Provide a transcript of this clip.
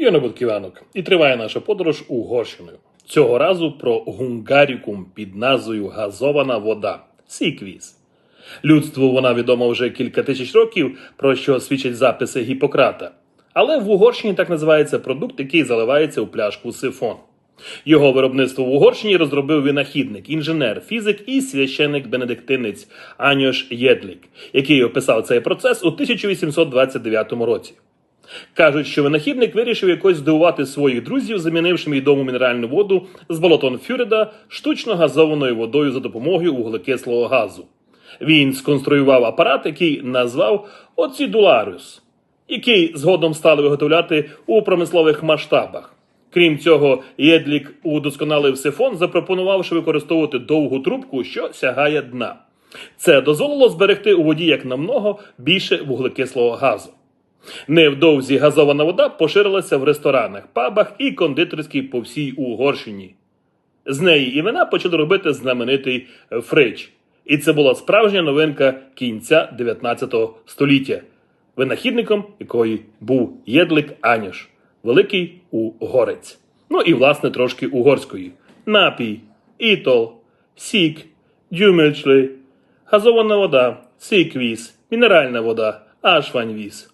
Йонобут Ківанок. І триває наша подорож Угорщиною. Цього разу про гунгарікум під назвою Газована вода. Сіквіз. Людству вона відома вже кілька тисяч років, про що свідчать записи Гіппократа. Але в Угорщині так називається продукт, який заливається у пляшку сифон. Його виробництво в Угорщині розробив винахідник, інженер, фізик і священик-бенедиктинець Аньош Єдлік, який описав цей процес у 1829 році. Кажуть, що винахідник вирішив якось здивувати своїх друзів, замінивши відому мінеральну воду з болотон Фюреда штучно газованою водою за допомогою вуглекислого газу. Він сконструював апарат, який назвав Оцідуларіус, який згодом стали виготовляти у промислових масштабах. Крім цього, Єдлік удосконалив сифон, запропонувавши використовувати довгу трубку, що сягає дна. Це дозволило зберегти у воді як намного більше вуглекислого газу. Невдовзі газована вода поширилася в ресторанах, пабах і кондитерській по всій Угорщині. З неї і вина почали робити знаменитий фрич. І це була справжня новинка кінця 19 століття, винахідником якої був Єдлик Аніш, великий угорець. Ну і власне трошки угорської: напій, ітол, сік, дюмельчлі, газована вода, сіквіз, мінеральна вода, ашваньвіз.